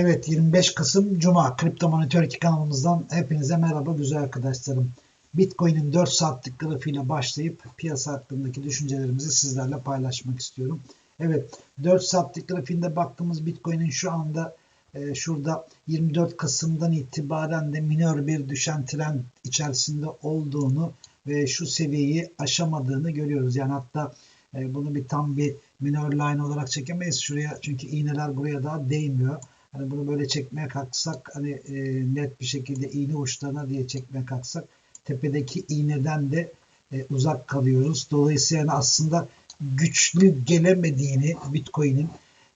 Evet 25 Kasım Cuma Kripto Monitör 2 kanalımızdan hepinize merhaba güzel arkadaşlarım. Bitcoin'in 4 saatlik grafiğiyle başlayıp piyasa hakkındaki düşüncelerimizi sizlerle paylaşmak istiyorum. Evet 4 saatlik grafiğinde baktığımız Bitcoin'in şu anda e, şurada 24 Kasım'dan itibaren de minör bir düşen trend içerisinde olduğunu ve şu seviyeyi aşamadığını görüyoruz. Yani hatta e, bunu bir tam bir minor line olarak çekemeyiz şuraya çünkü iğneler buraya daha değmiyor. Hani bunu böyle çekmeye kalksak hani e, net bir şekilde iğne uçlarına diye çekmeye kalksak tepedeki iğneden de e, uzak kalıyoruz. Dolayısıyla yani aslında güçlü gelemediğini Bitcoin'in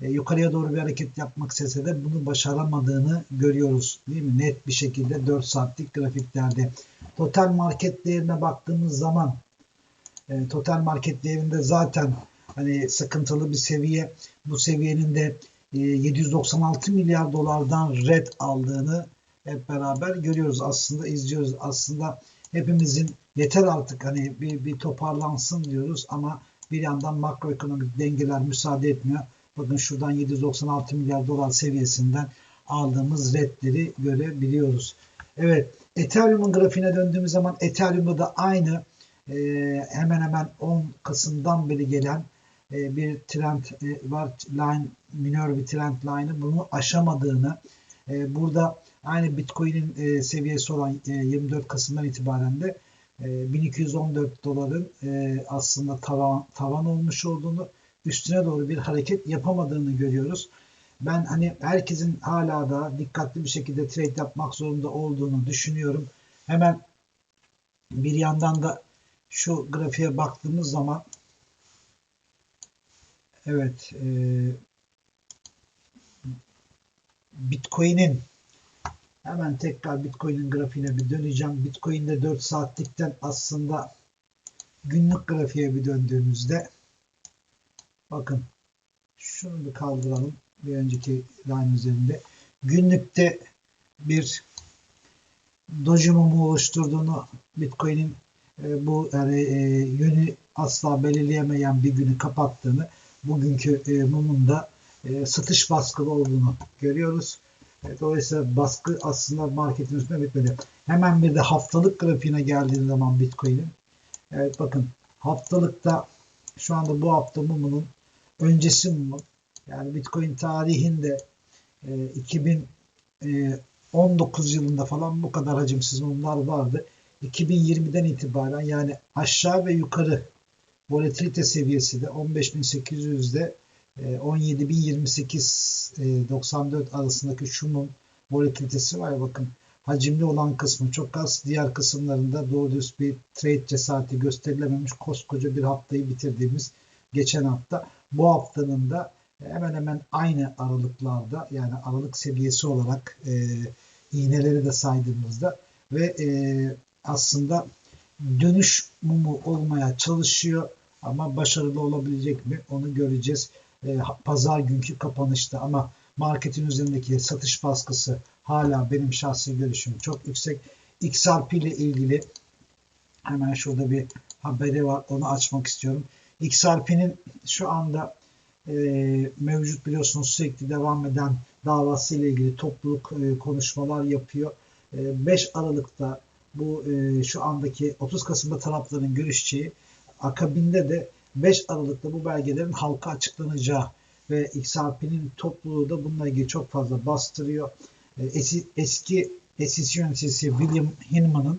e, yukarıya doğru bir hareket yapmak istese de bunu başaramadığını görüyoruz. Değil mi? Net bir şekilde 4 saatlik grafiklerde. Total market değerine baktığımız zaman e, total market değerinde zaten hani sıkıntılı bir seviye. Bu seviyenin de 796 e, milyar dolardan red aldığını hep beraber görüyoruz aslında izliyoruz aslında hepimizin yeter artık hani bir, bir toparlansın diyoruz ama bir yandan makroekonomik dengeler müsaade etmiyor. Bakın şuradan 796 milyar dolar seviyesinden aldığımız redleri görebiliyoruz. Evet Ethereum'un grafiğine döndüğümüz zaman Ethereum'da da aynı e, hemen hemen 10 Kasım'dan beri gelen e, bir trend e, var. Line, minor bir trend line'ı bunu aşamadığını e, burada aynı Bitcoin'in seviyesi olan 24 Kasım'dan itibaren de 1214 doların aslında tavan, tavan olmuş olduğunu üstüne doğru bir hareket yapamadığını görüyoruz. Ben hani herkesin hala da dikkatli bir şekilde trade yapmak zorunda olduğunu düşünüyorum. Hemen bir yandan da şu grafiğe baktığımız zaman Evet. E, Bitcoin'in hemen tekrar Bitcoin'in grafiğine bir döneceğim. Bitcoin'de 4 saatlikten aslında günlük grafiğe bir döndüğümüzde bakın şunu bir kaldıralım bir önceki line üzerinde. Günlükte bir doji oluşturduğunu Bitcoin'in e, bu yani e, yönü asla belirleyemeyen bir günü kapattığını bugünkü e, mumunda e, satış baskılı olduğunu görüyoruz. E, dolayısıyla baskı aslında marketin üstüne bitmedi. Hemen bir de haftalık grafiğine geldiği zaman Bitcoin'in evet bakın haftalıkta şu anda bu hafta mumunun öncesi mumu yani Bitcoin tarihinde e, 2019 yılında falan bu kadar hacimsiz mumlar vardı. 2020'den itibaren yani aşağı ve yukarı volatilite seviyesi de 15.800'de 17.028 94 arasındaki şunun volatilitesi var. Bakın hacimli olan kısmı çok az. Diğer kısımlarında doğru düz bir trade cesareti gösterilememiş koskoca bir haftayı bitirdiğimiz geçen hafta. Bu haftanın da hemen hemen aynı aralıklarda yani aralık seviyesi olarak e, iğneleri de saydığımızda ve e, aslında dönüş mumu olmaya çalışıyor ama başarılı olabilecek mi onu göreceğiz e, pazar günkü kapanışta ama marketin üzerindeki satış baskısı hala benim şahsi görüşüm çok yüksek. XRP ile ilgili hemen şurada bir haberi var onu açmak istiyorum. XRP'nin şu anda e, mevcut biliyorsunuz sürekli devam eden davası ile ilgili topluluk e, konuşmalar yapıyor. E, 5 Aralık'ta bu e, şu andaki 30 Kasım'da tarafların görüşeceği akabinde de 5 Aralık'ta bu belgelerin halka açıklanacağı ve XRP'nin topluluğu da bununla ilgili çok fazla bastırıyor. E, eski, eski SEC yöneticisi William Hinman'ın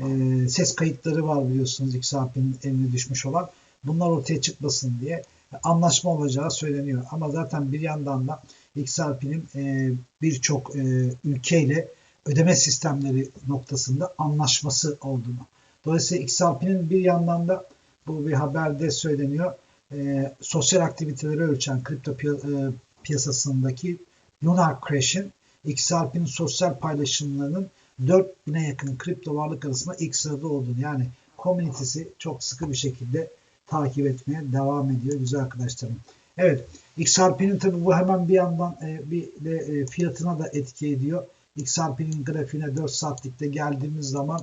e, ses kayıtları var biliyorsunuz XRP'nin eline düşmüş olan. Bunlar ortaya çıkmasın diye anlaşma olacağı söyleniyor. Ama zaten bir yandan da XRP'nin e, birçok ülkeyle ödeme sistemleri noktasında anlaşması olduğunu. Dolayısıyla XRP'nin bir yandan da bu bir haberde söyleniyor. E, sosyal aktiviteleri ölçen kripto piy- e, piyasasındaki Lunar Crash'in XRP'nin sosyal paylaşımlarının 4000'e yakın kripto varlık arasında ilk sırada olduğunu yani komünitesi çok sıkı bir şekilde takip etmeye devam ediyor güzel arkadaşlarım. Evet XRP'nin tabi bu hemen bir yandan e, bir de e, fiyatına da etki ediyor. XRP'nin grafiğine 4 saatlikte geldiğimiz zaman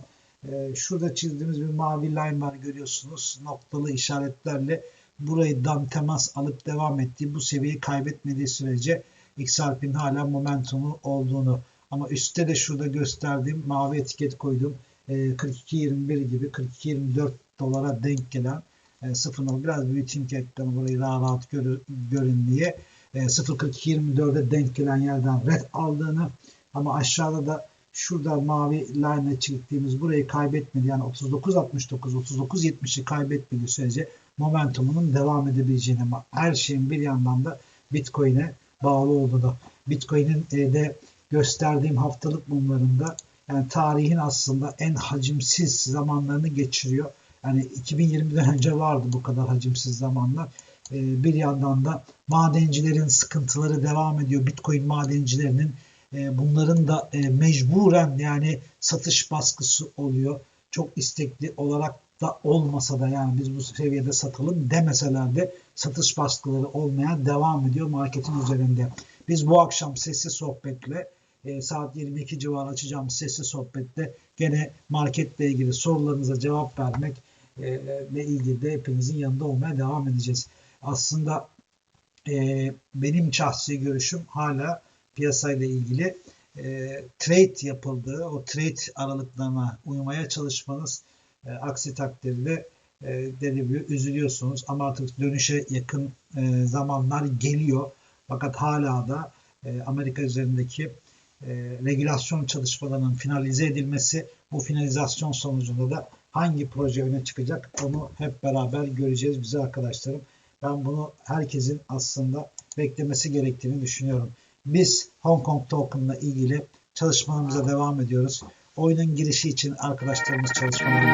e, şurada çizdiğimiz bir mavi line var görüyorsunuz. Noktalı işaretlerle burayı dam temas alıp devam ettiği bu seviyeyi kaybetmediği sürece XRP'nin hala momentumu olduğunu ama üstte de şurada gösterdiğim mavi etiket koydum. E, 42.21 gibi 42.24 dolara denk gelen e, 0 biraz büyüteyim ki ekranı burayı daha rahat görü, görün diye e, 0.42.24'e denk gelen yerden red aldığını ama aşağıda da şurada mavi line'e çektiğimiz burayı kaybetmedi. Yani 39.69, 39.70'i kaybetmediği sürece momentumunun devam edebileceğini ama her şeyin bir yandan da Bitcoin'e bağlı olduğunu. Bitcoin'in e, de gösterdiğim haftalık mumlarında yani tarihin aslında en hacimsiz zamanlarını geçiriyor. Yani 2020'den önce vardı bu kadar hacimsiz zamanlar. E, bir yandan da madencilerin sıkıntıları devam ediyor. Bitcoin madencilerinin bunların da mecburen yani satış baskısı oluyor. Çok istekli olarak da olmasa da yani biz bu seviyede satalım demeseler de satış baskıları olmaya devam ediyor marketin üzerinde. Biz bu akşam sessiz sohbetle e, saat 22 civarı açacağımız sessiz sohbette gene marketle ilgili sorularınıza cevap vermek e, ile ilgili de hepinizin yanında olmaya devam edeceğiz. Aslında e, benim şahsi görüşüm hala piyasayla ilgili e, trade yapıldığı o trade aralıklarına uymaya çalışmanız e, aksi takdirde e, dediğim gibi üzülüyorsunuz ama artık dönüşe yakın e, zamanlar geliyor. Fakat hala da e, Amerika üzerindeki e, regülasyon çalışmalarının finalize edilmesi bu finalizasyon sonucunda da hangi proje öne çıkacak onu hep beraber göreceğiz bize arkadaşlarım. Ben bunu herkesin aslında beklemesi gerektiğini düşünüyorum. Biz Hong Kong Token'la ilgili çalışmalarımıza devam ediyoruz. Oyunun girişi için arkadaşlarımız çalışmaları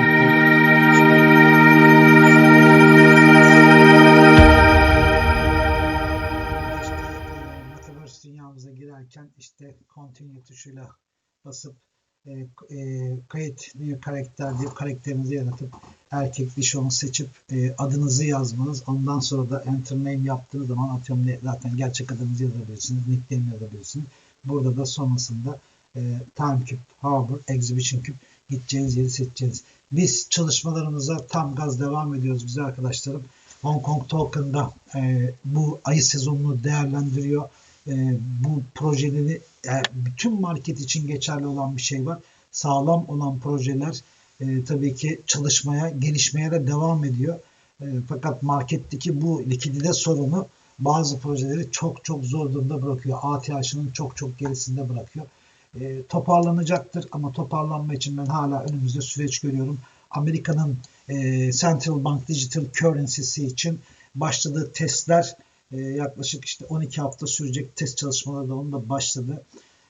Metaverse dünyamıza girerken işte continue tuşuyla basıp e, e, kayıt bir karakter diye karakterinizi yaratıp erkek dişi onu seçip e, adınızı yazmanız ondan sonra da enter name yaptığınız zaman atıyorum zaten gerçek adınızı yazabilirsiniz nickname yazabilirsiniz burada da sonrasında e, Time Cube, Harbor, Exhibition Cube gideceğiniz yeri seçeceğiniz. Biz çalışmalarımıza tam gaz devam ediyoruz bize arkadaşlarım. Hong Kong Token'da e, bu ayı sezonunu değerlendiriyor. E, bu projeleri e, bütün market için geçerli olan bir şey var. Sağlam olan projeler e, tabii ki çalışmaya, gelişmeye de devam ediyor. E, fakat marketteki bu likidite sorunu bazı projeleri çok çok zor durumda bırakıyor. ATH'ının çok çok gerisinde bırakıyor e, toparlanacaktır ama toparlanma için ben hala önümüzde süreç görüyorum. Amerika'nın e, Central Bank Digital Currency'si için başladığı testler yaklaşık işte 12 hafta sürecek test çalışmaları da onun da başladı.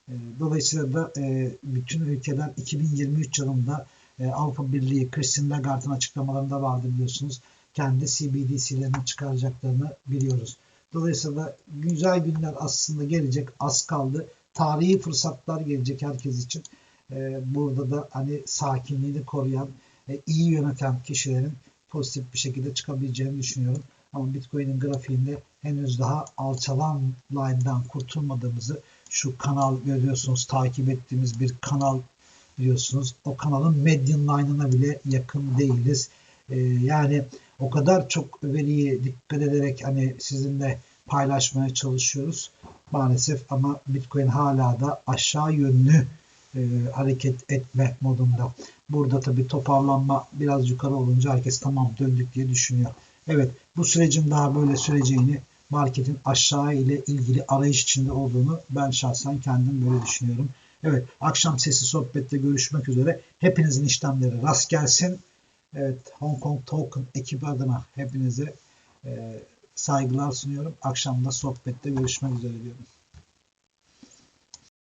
E, dolayısıyla da e, bütün ülkeler 2023 yılında e, Avrupa Birliği Christine Lagarde'ın açıklamalarında vardı biliyorsunuz. Kendi CBDC'lerini çıkaracaklarını biliyoruz. Dolayısıyla güzel günler aslında gelecek az kaldı tarihi fırsatlar gelecek herkes için. Ee, burada da hani sakinliğini koruyan, e, iyi yöneten kişilerin pozitif bir şekilde çıkabileceğini düşünüyorum. Ama Bitcoin'in grafiğinde henüz daha alçalan line'dan kurtulmadığımızı şu kanal görüyorsunuz takip ettiğimiz bir kanal biliyorsunuz. O kanalın median line'ına bile yakın değiliz. Ee, yani o kadar çok veriyi dikkat ederek hani sizinle paylaşmaya çalışıyoruz maalesef ama Bitcoin hala da aşağı yönlü e, hareket etme modunda. Burada tabii toparlanma biraz yukarı olunca herkes tamam döndük diye düşünüyor. Evet bu sürecin daha böyle süreceğini marketin aşağı ile ilgili arayış içinde olduğunu ben şahsen kendim böyle düşünüyorum. Evet akşam sesi sohbette görüşmek üzere. Hepinizin işlemleri rast gelsin. Evet Hong Kong Token ekibi adına hepinize e, saygılar sunuyorum. Akşamda sohbette görüşmek üzere diyorum.